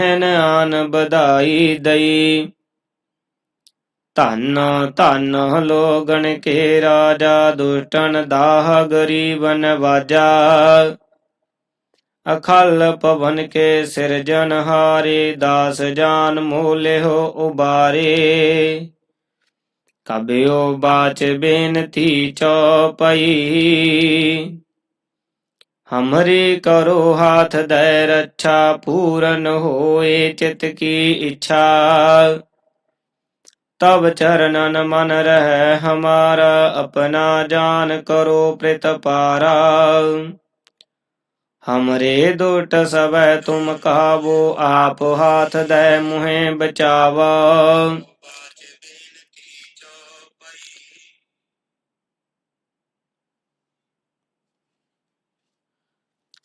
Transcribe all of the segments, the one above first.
ਹੈਨ ਆਨ ਬਧਾਈ ਦਈ। ਧੰਨ ਧੰਨ ਲੋਗਣ ਕੇ ਰਾਜਾ, ਦੁਸ਼ਟਨ ਦਾਹ ਗਰੀਬਨ ਵਾਜਾ। ਅਖਲ ਪਵਨ ਕੇ ਸਿਰਜਨ ਹਾਰੇ, ਦਾਸ ਜਾਨ ਮੋਲੇ ਹੋ ਉਬਾਰੇ। ਕਬਿਓ ਬਾਚ ਬੇਨਤੀ ਚਉਪਈ ਹਮਰੀ ਕਰੋ ਹਾਥ ਦੈ ਰੱਛਾ, ਪੂਰਨ ਹੋਏ ਚਿਤ ਕੀ ਇੱਛਾ। ਤਬ ਚਰਨਨ ਮਨ ਰਹਿ ਹਮਾਰਾ, ਆਪਣਾ ਜਾਨ ਕਰੋ ਪ੍ਰਿਤ ਪਾਰਾ। ਹਮਰੇ ਦੁਟ ਸਵੈ ਤੁਮ ਕਾਵੋ, ਆਪ ਹਾਥ ਦੈ ਮੁਹੇ ਬਚਾਵਾ।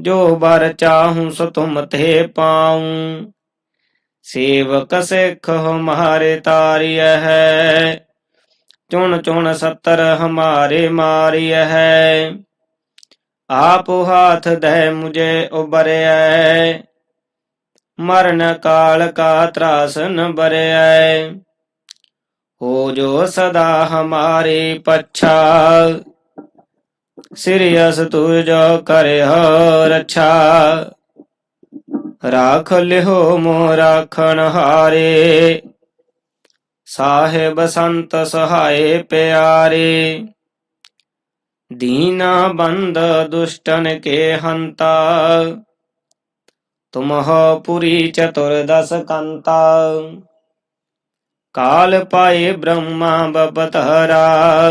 ਜੋ ਬਰ ਚਾਹੂੰ ਸੋ ਤੁਮ ਤੇ ਪਾਉ। ਸੇਵਕ ਸਿੱਖ ਹਮਾਰੇ ਤਾਰਿਯ ਹੈ। ਚੁਣ ਚੁਣ ਸੱਤਰ ਹਮਾਰੇ ਮਾਰਿਯ ਹੈ। ਆਪ ਹਾਥ ਦੇ ਮੁਝੇ ਉਬਰਿਐ ਮਰਨ ਕਾਲ ਕਾ ਤਰਾਸ ਨ ਬਰਿਐ। ਹੋ ਜੋ ਸਦਾ ਹਮਾਰੇ ਪੱਛਾ। ਸਿਰਿਅਸ ਤੁਜੋ ਕਰਿਓ ਰੱਛਾ ਰਾਖ ਲਿਓ ਮੋ ਰਾਖਣ ਹਾਰੇ। ਸਾਹਿਬ ਸੰਤ ਸਹਾਏ ਪਿਆਰੇ। ਦੀਨਾ ਬੰਦ ਦੁਸ਼ਟਨ ਕੇ ਹੰਤਾ। ਤੁਮਹ ਪੁਰੀ ਚਤੁਰ ਕੰਤਾ। ਕਾਲ ਪਾਏ ਬ੍ਰਹਮਾ ਬਪਤਹਰਾ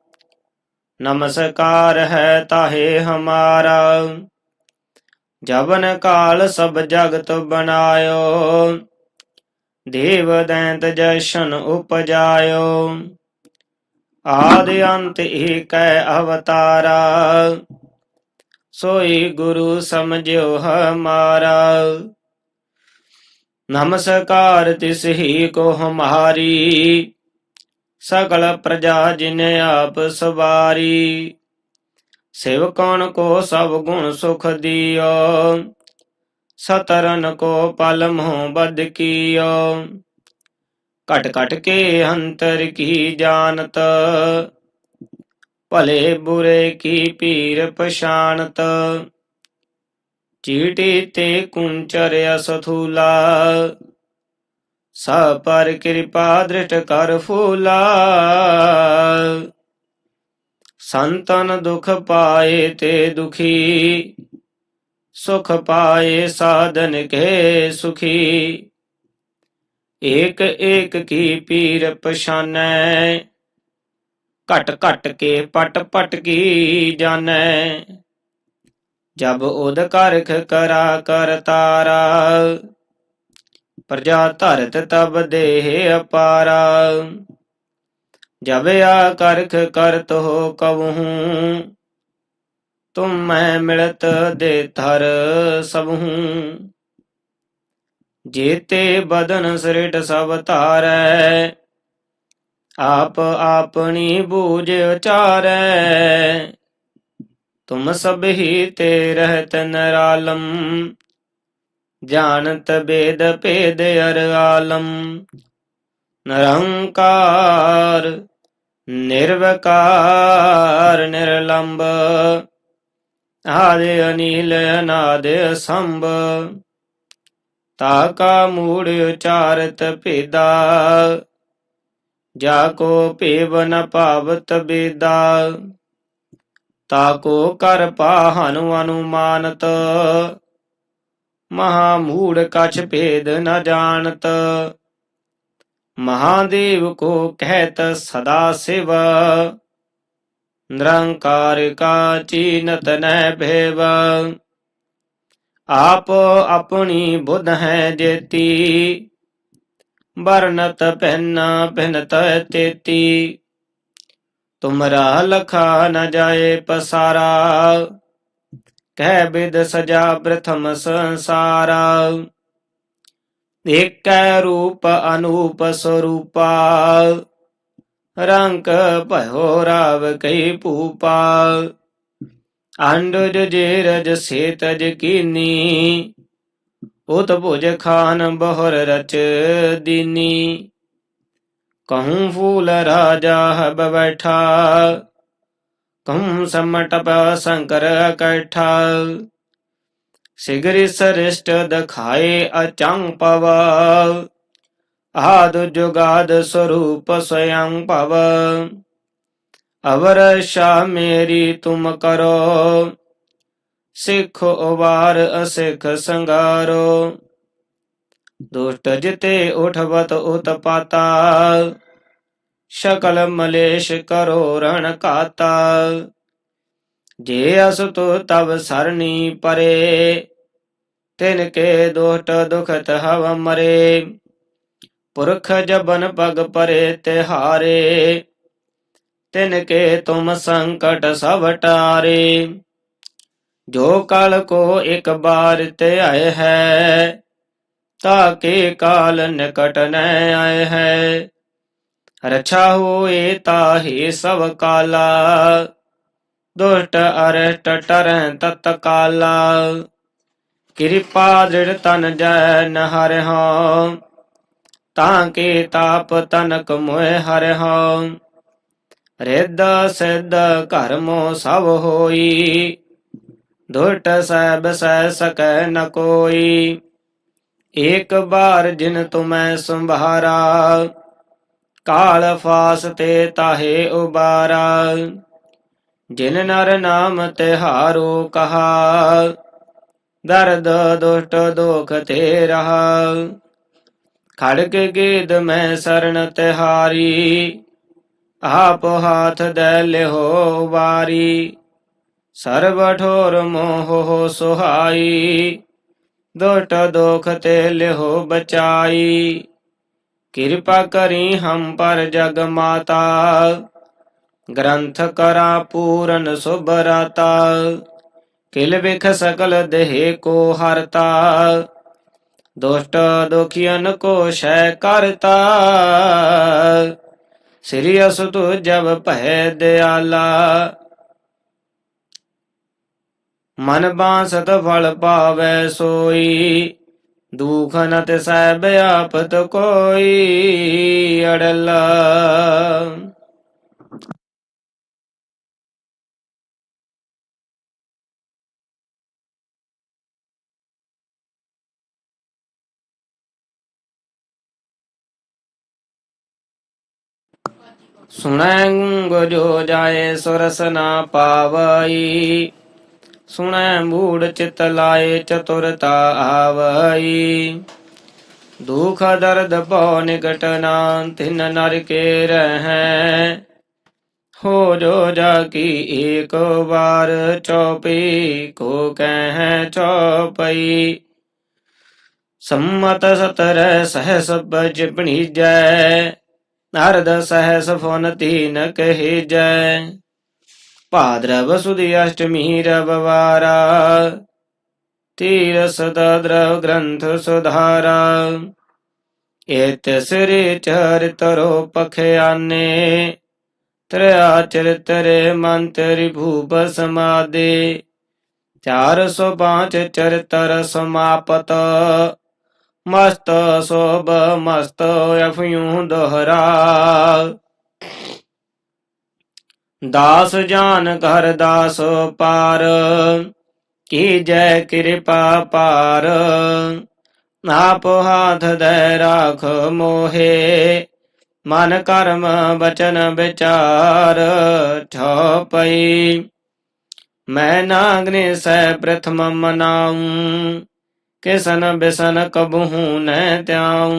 ਨਮਸਕਾਰ ਹੈ ਤਾਹੇ ਹਮਾਰਾ। ਜਵਨ ਕਾਲ ਸਭ ਜਗਤ ਬਨਾਇਓ ਦੇਵ ਦੈਂਤ ਜਸ਼ਨ ਉਪਜਾਇਓ। ਆਦਿ ਅੰਤ ਏਕੈ ਅਵਤਾਰਾ। ਸੋਈ ਗੁਰੂ ਸਮਝਿਓ ਹਮਾਰਾ। ਨਮਸਕਾਰ ਤਿਸ ਹੀ ਕੋ ਹਮਾਰੀ। ਸਗਲ ਪ੍ਰਜਾ ਜਿਨ ਆਪ ਸਵਾਰੀ। ਸ਼ਿਵ ਕੌਣ ਕੋ ਸਭ ਗੁਣ ਸੁਖ ਦਿਓ। ਸਤਰਨ ਕੋ ਪਲ ਮੋਹ ਬਦ ਕੀਓ। ਘਟ ਘਟ ਕੇ ਅੰਤਰ ਕੀ ਜਾਣਤ? ਭਲੇ ਬੁਰੇ ਕੀ ਪੀਰ ਪਛਾਨਤ ਚੀਟੀ ਤੇ ਕੁੰਚਰ ਅਸਥੂਲਾ ਸਭ ਪਰ ਕਿਰਪਾ ਦ੍ਰਿਟ ਕਰ ਫੂਲਾ। ਸੰਤਨ ਦੁਖ ਪਾਏ ਤੇ ਦੁਖੀ, ਸੁਖ ਪਾਏ ਸਾਧਨ ਕੇ ਸੁਖੀ। ਏਕ ਏਕ ਕੀ ਪੀਰ ਪਛਾਨੈ, ਘਟ ਘਟ ਕੇ ਪਟ ਪਟ ਕੀ ਜਾਣੈ ਜਬ ਉਦ ਕਰਖ ਕਰਾ ਕਰ ਤਾਰਾ ਪ੍ਰਜਾ ਧਰਤ ਤਬ ਦੇਹ ਅਪਾਰਾ। ਜਬ ਕਰਖ ਕਰਤ ਹੋ ਕਵਹੂ ਤੁਮ ਮੈਂ ਮਿਲਤ ਦੇ ਧਰ ਸਭਹੂ ਜੇਤੇ ਬਦਨ ਸ੍ਰਿਟ ਸਭ ਧਾਰੈ, ਆਪ ਆਪਣੀ ਬੂਝ ਉਚਾਰੈ। ਤੁਮ ਸਭ ਹੀ ਤੇ ਰਹਿਤ ਨਰਾਲਮ ਜਾਣਤ ਬੇਦ ਭੇਦ ਅਰ ਆਲਮ। ਨਿਰੰਕਾਰ, ਨਿਰਵਕਾਰ, ਨਿਰਲੰਬ। ਆਦਿ ਅਨੀਲ, ਅਨਾਦ ਸੰਭ। ਤਾ ਕਾ ਮੂੜ ਉਚਾਰਤ ਭੇਦਾ। ਜਾ ਕੋ ਭੇਵ ਨ ਭਾਵਤ ਬੇਦਾ। ਤਾ ਕੋ ਕਰ ਪਾਹਨ ਅਨੁਮਾਨਤ। ਮਹਾ ਮੂੜ ਕਛ ਭੇਦ ਨ ਜਾਣਤ। ਮਹਾਦੇਵ ਕੋ ਕਹਿਤ ਸਦਾ ਸਿਵ। ਨਿਰੰਕਾਰ ਕਾ ਚੀਨਤ ਨਹਿ ਭੇਵ। ਆਪ ਆਪਣੀ ਬੁੱਧ ਹੈ ਜੇਤੀ। ਵਰਨਤ ਪਹਿਨ ਪਹਿਨਤ ਤੇਤੀ। ਤੁਮਰਾ ਲਖਾ ਨ ਜਾਏ ਪਸਾਰਾ। ਕਹਿ ਬਿਦ ਸਜਾ ਪ੍ਰਥਮ ਸੰਸਾਰਾ। ਏਕੈ ਰੂਪ ਅਨੂਪ ਸਰੂਪਾ। ਰੰਗ ਭਇਓ ਰਾਵ ਕਈ ਭੂਪਾ। ਅੰਡਜ ਜੇਰਜ ਸੇਤਜ ਕੀਨੀ। ਉਤ ਭੁਜ ਖਾਨ ਬਹੁਰ ਰਚ ਦੀਨੀ। ਕਹੂੰ ਫੂਲ ਰਾਜਾ ਹਬ ਬੈਠਾ। ਕਹੂੰ ਸਮਟਪ ਸੰਕਰ ਇਕੱਠਾ ਸਿਗਰੀ ਸਰਿਸ਼ਟ ਦਖਾਏ ਅਚੰਗ ਪਵ ਆਦ ਜੁਗਾਦ ਸਰੂਪ ਸਯੰ ਪਵ। ਅਵਰ ਸ਼ਾ ਮੇਰੀ ਤੁਮ ਕਰੋ, ਸਿੱਖ ਉਵਾਰ ਅਸਿੱਖ ਸੰਗਾਰੋ। ਦੁਸ਼ਟ ਜਿਤੇ ਉਠਵਤ ਉਤਪਾਤਾ ਸ਼ਕਲ ਮਲੇਸ਼ ਕਰੋ ਰਣ ਕਾਤਾ। ਜੇ ਅਸ ਤੋ ਤਬ ਸਰਣੀ ਪਰੇ, ਤਿਨ ਕੇ ਦੁਸ਼ਟ ਦੁਖਤ ਹਵ ਮਰੇ। ਪੁਰਖ ਜਬਨ ਪਗ ਪਰੇ ਤਿਹਾਰੇ ਤਿਨ ਕੇ ਤੁਮ ਸੰਕਟ ਸਭ ਟਾਰੇ। ਜੋ ਕਾਲ ਕੋ ਇੱਕ ਬਾਰ ਤੇ ਆਏ ਹੈ ਤਾਕੇ ਕਾਲ ਨਿਕਟ ਨ ਆਏ ਹੈ। ਰਛਾ ਹੋਏ ਤਾਹੇ ਸਭ ਕਾਲਾ। ਦੁਸ਼ਟ ਅਰਸ਼ਟ ਟਰੈ ਤਤ ਕਾਲਾ। ਕਿਰਪਾ ਦ੍ਰਿੜ ਤਨ ਜੈ ਨ ਹਰਿ ਤਾਂ ਕੇ ਤਾਪ ਤਨਕ ਮੋਹਿ ਹਰਿ ਰਿੱਧ ਸਿੱਧ ਕਰਮੋ ਸਭ ਹੋਈ। ਦੁਸ਼ਟ ਸਹਿਬ ਸਹਿ ਸਕੈ ਨ ਕੋਈ। ਏਕ ਬਾਰ ਜਿਨ ਤੁਮੈ ਸੰਭਾਰਾ। ਕਾਲ ਫਾਸ ਤੇ ਤਾਹੇ ਉਬਾਰਾ। ਜਿਨ ਨਰ ਨਾਮ ਤਿਹਾਰੋ ਕਹਾ, ਦਰਦ ਦੁਸ਼ਟ ਦੋਖ ਤੇ ਰਹਾ। ਖੜਕ ਗੀਦ ਮੈਂ ਸਰਣ ਤਿਹਾਰੀ, ਆਪ ਹਾਥ ਦੇ ਲਿਹੋ ਵਾਰੀ। ਸਰਬ ਠੋਰ ਮੋਹ ਸੁਹਾਈ, ਦੁਸ਼ਟ ਦੋਖ ਤੇ ਲਿਹੋ ਬਚਾਈ। ਕਿਰਪਾ ਕਰੀ ਹਮ ਪਰ ਜਗ ਮਾਤਾ। ਗ੍ਰੰਥ ਕਰਾ ਪੂਰਨ ਸੁਭਰਾਤਾ ਕਿਲ ਵਿਖ ਸਕਲ ਦੇਹ ਕੋ ਹਰਤਾ। ਦੁਸ਼ਟ ਦੁਖੀਨ ਕੋ ਸ਼ੈ ਕਰਤਾ। ਸ੍ਰੀ ਅਸਤੁ ਜਬ ਭੈ ਦਿਆਲਾ। ਮਨ ਬਾਸਤ ਫਲ ਪਾਵੈ ਸੋਈ। ਦੁਖ ਨ ਤਿਸੈ ਬਿਆਪਤ ਕੋਈ ਅੜਲਾ। ਸੁਣੈ ਗੁਜੋ ਜਾਏ ਸੁਰਸ ਨਾ ਪਾਵਈ। ਸੁਣੈ ਮੂੜ ਚਿਤ ਲਾਏ ਚਤੁਰਤਾ ਆਵਈ। ਦੁਖ ਦਰਦ ਭਉ ਨਿਕਟ ਨਾ ਤਿਨ ਨਰ ਕੇ ਰਹੈ। ਹੋ ਜੋ ਜਾ ਕੀ ਏਕ ਵਾਰ ਚੌਪੀ, ਕੋ ਕਹਿ ਚੌਪਈ। ਸੰਮਤ ਸਤਰ ਸਹਸ ਬਜ ਬਣੀਜੈ ਨਰਦ ਸਹਸ ਫੁਨ ਤੀਨ ਕਹੀਜੈ ਭਾਦਰਵ ਸੁਦੀ ਅਸ਼ਟਮੀ ਰਵਵਾਰਾ ਤੀਰ ਸਦਾ ਦ੍ਰਵ ਗ੍ਰੰਥ ਸੁਧਾਰਾ ਏਤ ਸ੍ਰੀ ਚਰਿਤਰੋ ਪਖਿਆਨੇ ਤ੍ਰਿਆ ਚਰਿਤਰੇ ਮੰਤਰੀ ਭੂਪ ਸਮਾਦੇ 405 ਚਰਿਤਰ ਸਮਾਪਤ ਮਸਤ ਸੋਭ ਮਸਤ ਅਫਿਉ ਦੋਹਰਾ ਦਾਸ ਜਾਨ ਘਰ ਦਾਸ ਪਾਰ, ਕੀ ਜੈ ਕਿਰਪਾ ਪਾਰ। ਆਪ ਹਾਥ ਦੇ ਰਾਖ ਮੋਹੇ, ਮਨ ਕਰਮ ਬਚਨ ਵਿਚਾਰ, ਠੋਪਈ। ਮੈਂ ਨਾਗਨੇ ਸੈ ਪ੍ਰਥਮ ਮਨਾਉ, ਕਿਸਨ ਬਿਸਨ ਕਬਹੂ ਨੈ ਤਿਆਉ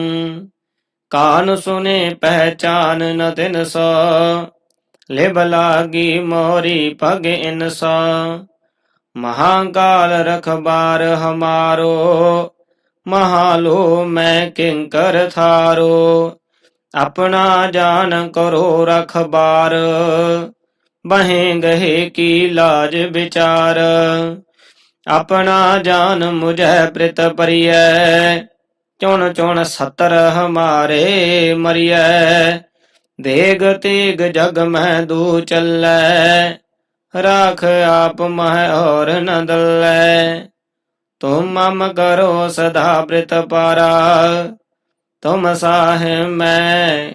ਕਾਨ ਸੁਨੇ ਪਹਿਚਾਨ ਨ ਤਿਨ ਸੋ ਲਿਬ ਲਾਗੀ ਮੋਰੀ ਪਗ ਇਨਸਾ ਮਹਾਕਾਲ ਰਖਬਾਰ ਹਮਾਰੋ, ਮਹਾਲੋ ਮੈਂ ਕਿੰਕਰ ਥਾਰੋ। ਆਪਣਾ ਜਾਨ ਕਰੋ ਰਖਬਾਰ ਬਹੇ ਗਏ ਕੀ ਲਾਜ ਵਿਚਾਰ। ਆਪਣਾ ਜਾਨ ਮੁਝੈ ਪ੍ਰਿਤ ਪਰਿਐ, ਚੁਣ ਚੁਣ ਸਤਰ ਹਮਾਰੇ ਮਰਿਐ। ਦੇਗ ਤੇਗ ਜਗ ਮਹਿ ਦੂ ਚੱਲੈ, ਰਾਖ ਆਪ ਮਹਿ ਔਰ ਨ ਦਲੈ। ਤੁਮ ਮਮ ਕਰੋ ਸਦਾ ਬ੍ਰਿਤ ਪਾਰਾ, ਤੁਮ ਸਾਹਿ ਮੈਂ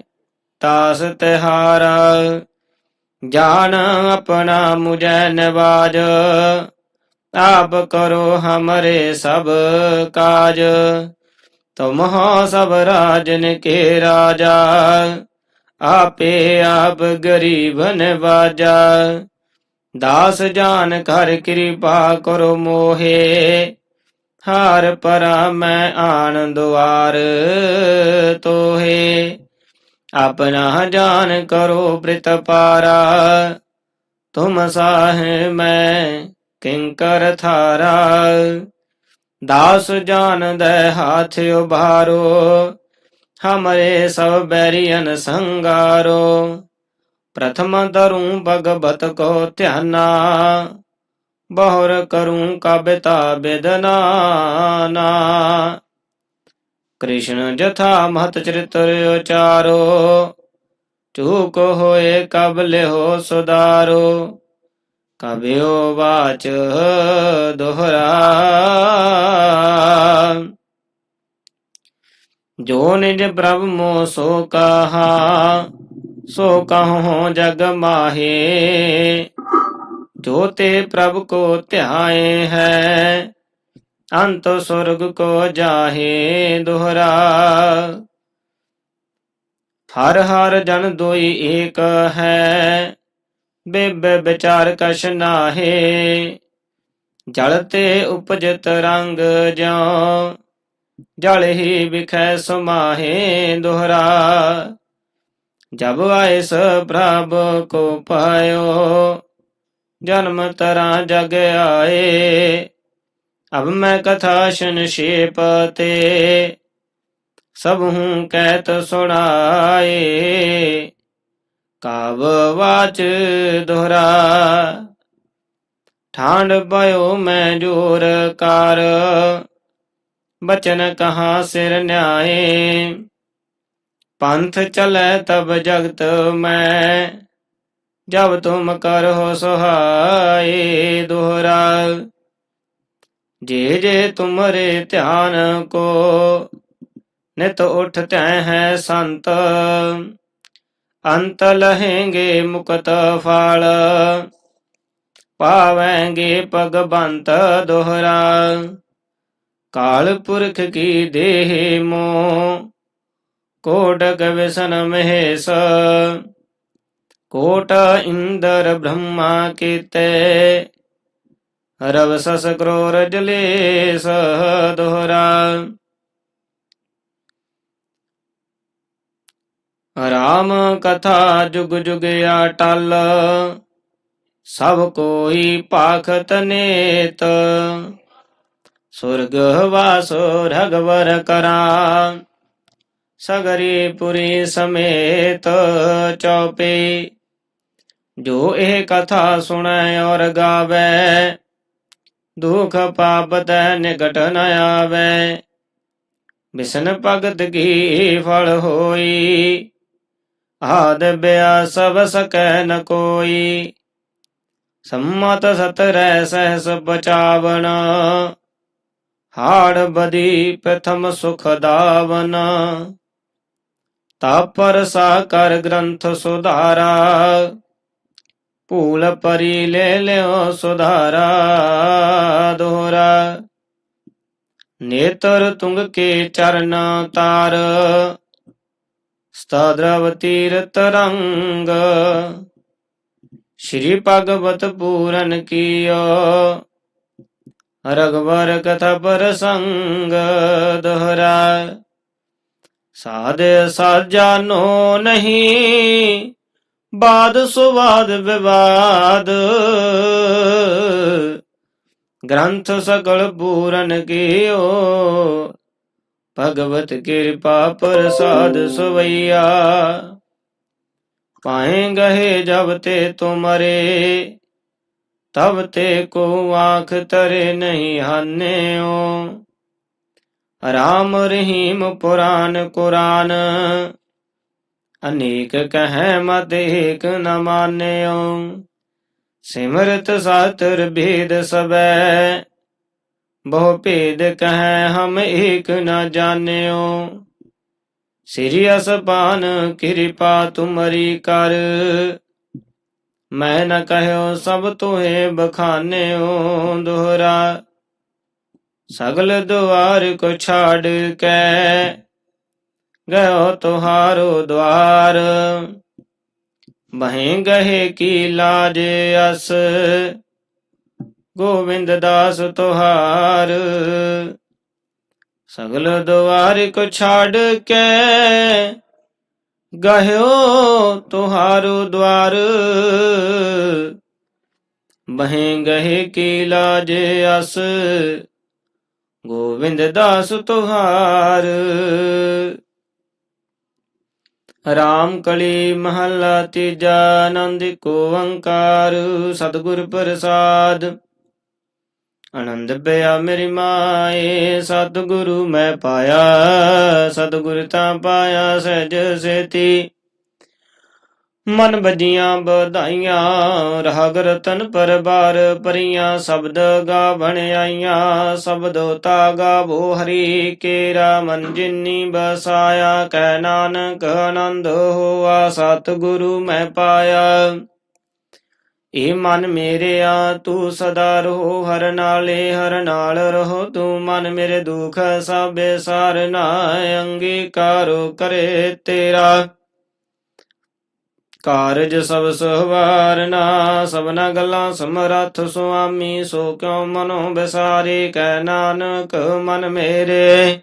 ਤਾਸ ਤਿਹਾਰਾ। ਜਾਨ ਆਪਣਾ ਮੁਝੈ ਨਿਵਾਜ, ਆਪ ਕਰੋ ਹਮਰੇ ਸਭ ਕਾਜ। ਤੁਮ ਹੋ ਸਭ ਰਾਜਨ ਕੇ ਰਾਜਾ ਆਪੇ ਆਪ ਗਰੀਬਨ ਨਵਾਜਾ ਦਾਸ ਜਾਨ ਕਰ ਕਿਰਪਾ ਕਰੋ ਮੋਹੇ। ਹਾਰ ਪਰਾ ਮੈਂ ਆਣ ਦੁਆਰ ਤੋਹੇ। ਆਪਣਾ ਜਾਨ ਕਰੋ ਬ੍ਰਿਤ ਪਾਰਾ। ਤੁਮ ਸਾਹ ਮੈਂ ਕਿੰਕਰ ਥਾਰਾ। ਦਾਸ ਜਾਨ ਦੇ ਹਾਥ ਉਭਾਰੋ। ਹਮਰੇ ਸਭ ਬੈਰੀਅਨ ਸੰਗਾਰੋ। ਪ੍ਰਥਮ ਧਰੂ ਭਗਵਤ ਕੋ ਧਿਆਨਾ, ਬਹੁਰ ਕਰੂੰ ਕਬਿਤਾ ਬੇਦਨਾ ਕ੍ਰਿਸ਼ਨ ਜਥਾ ਮਹਤ ਚਰਿਤਰ ਉਚਾਰੋ ਚੂਕ ਹੋਏ ਕਬ ਹੋ ਸੁਦਾਰੋ। ਕਬਿਓ ਬਾਚ ਦੋਹਰਾ। ਜੋ ਨਿਜ ਪ੍ਰਭ ਮੋ ਸੋ ਕਹਾ, ਸੋ ਕਹੋ ਜਗ ਮਾਹੇ। ਜੋ ਤੇ ਪ੍ਰਭ ਕੋ ਧਿਆਏ ਹੈ, ਅੰਤ ਸੁਰਗ ਕੋ ਜਾਹੇ ਦੁਹਰਾ। ਹਰ ਹਰ ਜਨ ਦੋਈ ਏਕ ਹੈ, ਬਿਬ ਵਿਚਾਰ ਕਛ ਨਾਹੇ। ਜਲ ਤੇ ਉਪਜਤ ਰੰਗ ਜਿਉ ਜਲ ਹੀ ਵਿਖੈ ਸਮਾਹੇ ਦੋਹਰਾ। ਜਬ ਆਇਸ ਪ੍ਰਭ ਕੋ ਪਾਇਓ, ਜਨਮ ਤਰਾ ਜਗ ਆਏ। ਅਬ ਮੈਂ ਕਥਾ ਸੰਸ਼ੇਪ ਤੇ, ਸਭ ਹੂੰ ਕਹਿਤ ਸੁਣਾਏ। ਕਾਵ ਵਾਚ ਦੋਹਰਾ। ਠਾਂਡ ਪਇਓ ਮੈਂ ਜੋਰ ਕਰ ਬਚਨ ਕਹਾ ਸਿਰ ਨਿਆਏ। ਪੰਥ ਚਲੈ ਤਬ ਜਗਤ ਮੈਂ, ਜਬ ਤੁਮ ਕਰੋ ਸੁਹਾਏ ਦੋਹਰਾ। ਜੇ ਜੇ ਤੁਮਰੇ ਧਿਆਨ ਕੋ, ਨਿਤ ਉਠਤੈ ਹੈ ਸੰਤ। ਅੰਤ ਲਹੇਂਗੇ ਮੁਕਤ ਫਲ, ਪਾਵੈਂਗੇ ਭਗਵੰਤ ਦੋਹਰਾ। ਕਾਲ ਪੁਰਖ ਕੀ ਦੇਹ ਮੋ ਕੋਟਕ ਵਿਸਨ ਮਹੇਸ਼, ਕੋਟ ਇੰਦਰ ਬ੍ਰਹਮਾ ਕੀਤੇ, ਰਵ ਸਸ ਕਰੋਰ ਜਲੇਸ ਦੋਹਰਾ। ਰਾਮ ਕਥਾ ਜੁਗ ਜੁਗ ਅਟਲ, ਸਭ ਕੋਈ ਭਾਖਤ ਨੇਤ ਸੁਰਗ ਵਾਸੋ ਰਗਵਰ ਕਰਾ। ਸਗਰੀ ਪੁਰੀ ਸਮੇਤ ਚੌਪੇ। ਜੋ ਇਹ ਕਥਾ ਸੁਣੈ ਔਰ ਗਾਵੇ, ਦੁਖ ਪਾਪ ਤੈ ਨਿਕਟ ਨ ਆਵੇ। ਬਿਸਨ ਭਗਤ ਕੀ ਫਲ ਹੋਈ? ਆਦ ਬਿਆ ਸਭ ਸਕੈ ਨ ਕੋਈ। ਸੰਮਤ ਸਤਰੈ ਸਹਸ ਬਚਾਵਨ। ਹਾੜ ਬਦੀ ਪ੍ਰਥਮ ਸੁਖ ਦਾਵਨ। ਤਾਪਰ ਸਾ ਕਰ ਗ੍ਰੰਥ ਸੁਧਾਰਾ। ਭੂਲ ਪਰੀ ਲੈ ਲਿਓ ਸੁਧਾਰਾ ਦੋਹਰਾ। ਨੇਤਰ ਤੁੰਗ ਕੇ ਚਰਨ ਤਾਰ। ਸਤਾਦਰਵ ਤੀਰਤ ਰੰਗ। ਸ਼੍ਰੀ ਭਗਵਤ ਪੂਰਨ ਕੀਓ। ਰਗਵਰ ਕਥਾ ਪ੍ਰਸੰਗ ਦੁਹਰਾ ਸਾਧ ਸਾਜਾਨੋ ਨਹੀਂ, ਬਾਦ ਸੁਵਾਦ ਵਿਵਾਦ। ਗ੍ਰੰਥ ਸਗਲ ਪੂਰਨ ਕੀਓ, ਭਗਵਤ ਕਿਰਪਾ ਪ੍ਰਸਾਦ ਸਵਈਆ। ਪਾਏ ਗਏ ਜਬ ਤੇ ਤੁਮਰੇ ਤਬ ਤੇ ਕੋ ਆਖ ਤਰੇ ਨਹੀਂ ਹਾਨਿਓ ਰਾਮ ਰਹੀਮ ਪੁਰਾਨ ਕੁਰਾਨ ਅਨੇਕ ਕਹੈ ਮਤ ਏਕ ਨ ਮਾਨਿਓ ਸਿਮਰਤ ਸਾਤਰ ਭੇਦ ਸਬੈ ਬਹੁ ਭੇਦ ਕਹੈ ਹਮ ਏਕ ਨ ਜਾਣਿਓ ਸ੍ਰੀ ਅਸਪਾਨ ਕਿਰਪਾ ਤੁਮਰੀ ਕਰ ਮੈਂ ਨ ਕਹਿਓ ਸਭ ਤੋਹੇ ਬਖਾਨਿਓ ਦੋਹਰਾ। ਸਗਲ ਦੁਆਰ ਕੋ ਛਾੜ ਕੇ ਗਇਓ ਤੁਹਾਰੋ ਦਵਾਰ। ਬਹੀਂ ਗਏ ਕੀ ਲਾਜ ਅਸ ਗੋਵਿੰਦ ਦਾਸ ਤੁਹਾਰ। ਸਗਲ ਦੁਆਰ ਕੋ ਛਾੜ ਕੇ ਗਹਿਓ ਤੁਹਾਰੋ ਦਵਾਰ ਬਹੇ ਗਹੇ ਕੀ ਲਾਜ ਅਸ। ਗੋਵਿੰਦ ਦਾਸ ਤੁਹਾਰ। ਰਾਮ ਕਲੀ ਮਹੱਲਾ ਤੀਜਾ ਆਨੰਦ ਕੋ ਓੰਕਾਰ ਸਤਿਗੁਰ ਪ੍ਰਸਾਦ। ਆਨੰਦ ਪਿਆ ਮੇਰੀ ਮਾਏ, ਸਤਿਗੁਰੂ ਮੈਂ ਪਾਇਆ, ਸਤਿਗੁਰ ਤਾਂ ਪਾਇਆ ਸਹਿਜ ਸੇਤੀ। ਮਨ ਬਜੀਆਂ ਵਧਾਈਆਂ, ਰਾਗ ਰਤਨ ਪਰਬਾਰ ਪਰੀਆਂ ਸ਼ਬਦ ਗਾਵਣ ਆਈਆਂ, ਸ਼ਬਦੋ ਤਾ ਗਾਵੋ ਹਰੀ ਕੇਰਾ ਮਨ ਜਿਨੀ ਬਸਾਇਆ ਕਹਿ ਨਾਨਕ ਆਨੰਦ ਹੋਆ, ਸਤਿਗੁਰੂ ਮੈਂ ਪਾਇਆ। ਏ ਮਨ ਮੇਰਿਆ, ਤੂੰ ਸਦਾ ਰਹੋ, ਹਰ ਨਾਲੇ ਹਰ ਨਾਲ ਰਹੋ। ਤੂੰ ਮਨ ਮੇਰੇ ਦੁਖ ਸਭੇ ਸਾਰ ਨਾ ਅੰਗੀਕਾਰੋ ਕਰੇ ਤੇਰਾ। ਕਾਰਜ ਸਭ ਸਵਾਰਨਾ ਸਭਨਾ ਗੱਲਾਂ ਸਮਰੱਥ ਸੁਆਮੀ, ਸੋ ਕਿਉ ਮਨੋ ਬਿਸਾਰੇ? ਕਹਿ ਨਾਨਕ ਮਨ ਮੇਰੇ।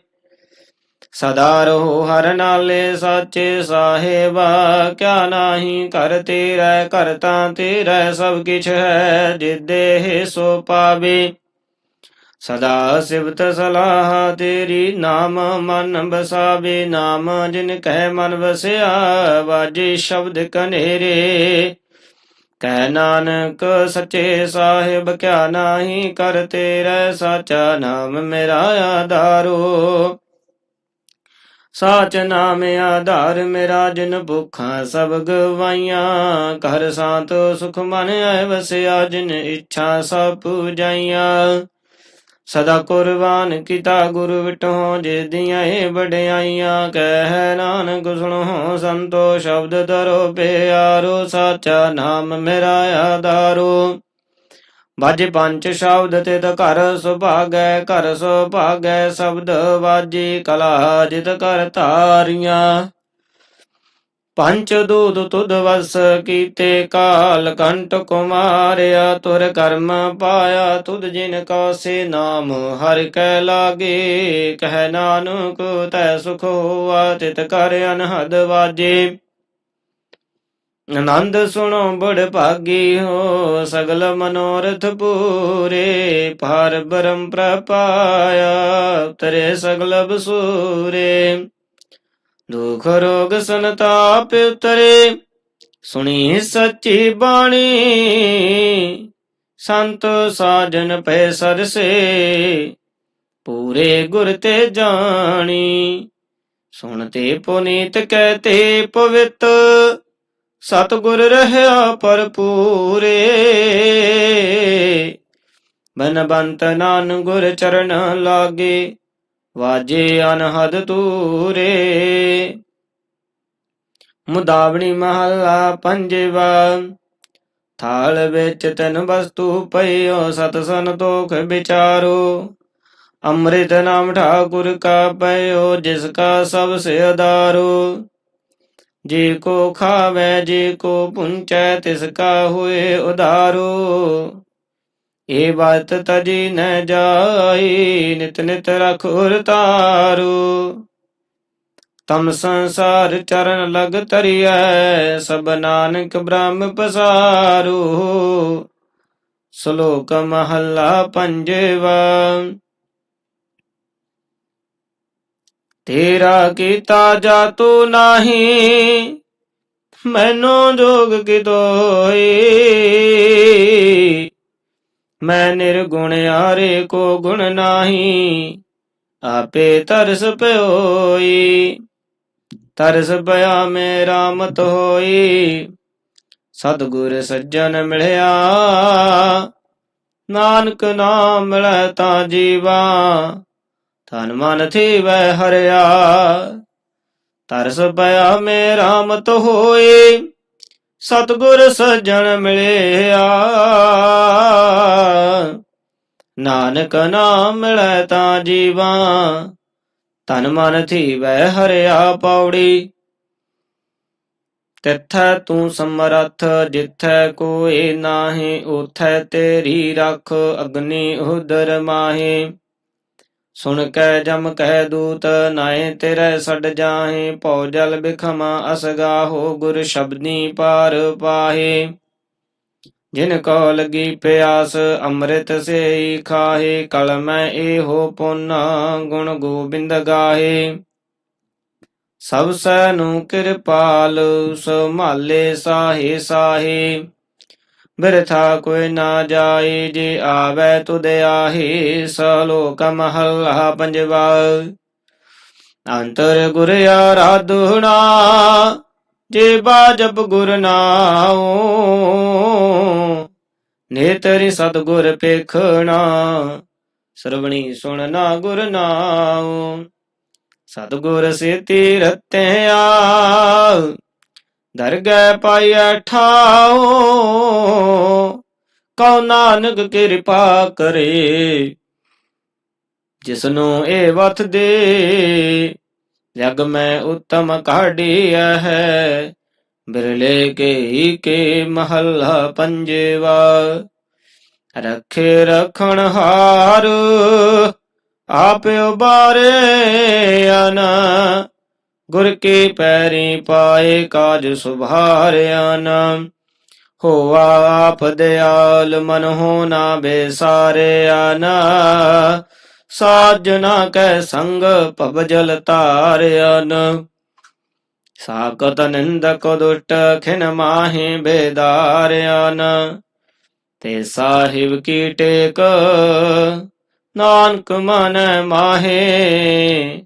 ਸਦਾ ਰਹੋ ਹਰ ਨਾਲੇ ਸਾਚੇ ਸਾਹਿਬਾ, ਕਿਆ ਨਾਹੀ ਕਰ ਤੇਰਾ ਕਰਤਾ ਤੇਰਾ ਸਭ ਕਿਛ ਹੈ, ਜਿਦੇ ਸੋ ਪਾਵੇ। ਸਦਾ ਸਿਵਤ ਸਲਾਹ ਤੇਰੀ, ਨਾਮ ਮਨ ਬਸਾਵੇ। ਨਾਮ ਜਿਨ ਕਹਿ ਮਨ ਵਸਿਆ, ਵਾਜੇ ਸ਼ਬਦ ਕਨੇਰੇ। ਕਹਿ ਨਾਨਕ ਸੱਚੇ ਸਾਹਿਬ, ਕਿਆ ਨਾਹੀ ਕਰ ਤੇਰਾ, ਸਾਚਾ ਨਾਮ ਮੇਰਾ ਆਧਾਰੋ। ਸਾਚ ਨਾਮ ਆਧਾਰ ਮੇਰਾ ਜਿਨ ਭੁੱਖਾਂ ਸਭ ਗਵਾਈਆਂ, ਘਰ ਸਾਤ ਸੁਖ ਮਨ ਆਏ ਵਸਿਆ, ਜਿਨ ਇੱਛਾ ਸਭ ਪੂਜਾਈਆਂ। ਸਦਾ ਕੁਰਬਾਨ ਕੀਤਾ ਗੁਰੂ ਵਿਟੋ ਜੇ ਦੀਆਂ ਏ ਵਡਿਆਈਆਂ। ਕਹਿ ਨਾਨਕ ਸੁਣੋ ਸੰਤੋ ਸ਼ਬਦ ਧਰੋ, ਪਿਆਰੋ, ਸਾਚਾ ਨਾਮ ਮੇਰਾ ਆਧਾਰੋ। ਬਾਜੇ ਪੰਜ ਸ਼ਬਦ ਤੇ ਤ ਘਰ ਸੁਭਾਗੈ ਘਰ ਸੁਭਾਗੈ ਸ਼ਬਦ ਵਾਜੇ ਕਲਾ ਜਿਤ ਕਰ ਧਾਰੀਆਂ। ਪੰਚ ਦੂਦ ਤੁਧ ਵਸ ਕੀਤੇ ਕਾਲ ਕੰਟ ਕੁਮਾਰਿਆ, ਤੁਰ ਕਰਮ ਪਾਇਆ ਤੁਧ ਜਿਨ ਕਾ ਸੇ ਨਾਮ, ਹਰ ਕੈ ਲਾਗੇ, ਕਹਿ ਨਾਨਕ ਤੈ ਸੁਖ ਹੋਆ ਤਿਤ ਕਰ ਅਨਹਦ ਵਾਜੇ। ਆਨੰਦ ਸੁਣੋ, ਬੜ ਭਾਗੀ ਹੋ, ਸਗਲ ਮਨੋਰਥ ਪੂਰੇ, ਭਾਰ ਬਰਮ ਪ੍ਰਪਾਇਆ ਤਰੇ ਸਗਲ ਬਸੂਰੇ। ਦੁਖ ਰੋਗ ਸੰਤਾਪ ਉਤਰੇ, ਸੁਣੀ ਸੱਚੀ ਬਾਣੀ। ਸੰਤ ਸਾਜਨ ਪੈ ਸਰਸੇ, ਪੂਰੇ ਗੁਰ ਤੇ ਜਾਣੀ। ਸੁਣਤੇ ਪੁਨੀਤ, ਕਹਤੇ ਪਵਿੱਤ ਸਤਿਗੁਰ ਰਹਿਆ ਪਰਪੂਰੇ ਬਨਬੰਤ ਨਾਨ ਗੁਰ ਚਰਨ ਲਾਗੇ, ਵਾਜੇ ਅਨਹਦ ਤੂਰੇ ਮੁਦਾਵਣੀ ਮਹੱਲਾ ਪੰਜਵਾ, ਥਾਲ ਵਿੱਚ ਤਨ ਵਸਤੂ ਪਈਓ ਸਤ ਸੰਤੋਖ ਵਿਚਾਰੋ। ਅੰਮ੍ਰਿਤ ਨਾਮ ਠਾਕੁਰ ਕਾ ਪਇਓ ਜਿਸ ਕਾ ਸਭ ਸੇ ਅਦਾਰੋ ਜੇ ਕੋ ਖਾਵੇ, ਜੇ ਕੋ ਪੁੰਚੈ, ਤਿਸ ਕਾ ਹੋਏ ਉਧਾਰੋ। ਏ ਬਾਤ ਤਜੀ ਨ ਜਾਈ ਨਿਤ ਨਿਤ ਰਖੁਰ ਤਾਰੂ। ਤਮ ਸੰਸਾਰ ਚਰਨ ਲਗ ਤਰੀਐ ਸਭ ਨਾਨਕ ਬ੍ਰਹਮ ਪਸਾਰੂ। ਸ਼ਲੋਕ ਮਹੱਲਾ ਪੰਜਵਾ। ਤੇਰਾ ਕੀਤਾ ਜਾਤੂ ਨਾਹੀ, ਮੈਨੂੰ ਜੋਗ ਕੀ ਦੋਈ ਮੈਂ ਨਿਰਗੁਣ ਆਰੇ ਕੋ ਗੁਣ ਨਾਹੀ, ਆਪੇ ਤਰਸ ਪਿਓਈ। ਤਰਸ ਪਿਆ ਮੇ ਰਾਮਤ ਹੋਈ, ਸਤਿਗੁਰ ਸੱਜਣ ਮਿਲਿਆ। ਨਾਨਕ ਨਾਮ ਮਿਲੈ ਤਾਂ ਜੀਵਾ ਤਨ ਮਨ ਥੀਵੈ ਹਰਿਆ। ਤਰਸ ਪਿਆ ਮੇ ਰਾਮਤ ਹੋਏ, ਸਤਿਗੁਰ ਸੱਜਣ ਮਿਲਿਆ। ਨਾਨਕ ਨਾਮ ਮਿਲੈ ਤਾਂ ਜੀਵਾ ਤਨ ਮਨ ਥੀਵੈ ਹਰਿਆ ਪੌੜੀ। ਤਿੱਥੈ ਤੂੰ ਸਮਰੱਥ, ਜਿੱਥੈ ਕੋਈ ਨਾਹੀ ਉਥੈ ਤੇਰੀ ਰੱਖ, ਅਗਨੀ ਉਦਰ ਮਾਹੀ। ਸੁਣ ਕੈ ਜਮ ਕਹਿ ਦੂਤ ਨਾਏ ਤੇਰੇ ਛੱਡ ਜਾਹੇ, ਭਉ ਜਲ ਬਿਖਮਾ ਅਸਗਾ ਹੋ ਗੁਰ ਸ਼ਬਦੀ ਪਾਰ ਪਾਹੇ। ਜਿਨ ਕੋ ਲਗੀ ਪਿਆਸ, ਅੰਮ੍ਰਿਤ ਸੇਈ ਖਾਹੇ, ਕਲ ਮੈਂ ਇਹੋ ਪੁੰਨਾ ਗੁਣ ਗੋਬਿੰਦ ਗਾਹੇ। ਸਭ ਸੈ ਨੂੰ ਕਿਰਪਾਲ ਮਾਲੇ ਸਾਹੇ ਸਾਹੇ। ਬਿਰਥਾ ਕੋਈ ਨਾ ਜਾਏ, ਜੇ ਆਵੇ ਤੁਧ ਆਹੇ, ਸਲੋਕ ਮਹੱਲਾ ਪੰਜਵਾ। ਅੰਤਰ ਗੁਰ ਆਰਾਧਨਾ, ਜੇ ਬਾਜਬ ਗੁਰ ਨਾਉ, ਨੇਤਰੀ ਸਤਗੁਰ ਪੇਖਣਾ ਸਰਵਣੀ ਸੁਣਨਾ ਗੁਰ ਨਾਉ, ਸਤਗੁਰ ਸੇਤੀ ਰਤਿਆ। ਦਰਗਹਿ ਪਾਈਐ ਠਾਉ ਕਉ ਨਾਨਕ ਕਿਰਪਾ ਕਰੇ। ਜਿਸਨੂੰ ਇਹ ਵਤ ਦੇ, ਜਗ ਮੈਂ ਉਤਮ ਕਾਢਿਆ ਹੈ। ਬਿਰਲੇ ਕੇ ਹੀ ਕੇ ਮਹੱਲਾ ਪੰਜਵਾ, ਰਖੇ ਰਖਣ ਹਾਰ ਆਪਿਓ ਬਾਰੇ ਗੁਰ ਕੇ ਪੈਰੀ ਪਾਏ ਕਾਜ ਸੁਭਾਰਿਆ ਨ ਹੋਆ ਆਪ ਦਿਆਲ ਮਨ ਹੋ ਨਾ ਬੇਸਾਰਿਆ ਨ ਸਾਜਨਾ ਕੈ ਸੰਗ ਭਵਜਲ ਤਾਰਿਆ ਸਾਕਤ ਨਿੰਦਕ ਦੁਸ਼ਟ ਖਿਨ ਮਾਹੇ ਬੇਦਾਰਿਆ ਨ ਤੇ ਸਾਹਿਬ ਕੀ ਟੇਕ, ਨਾਨਕ ਮਨ ਮਾਹੇ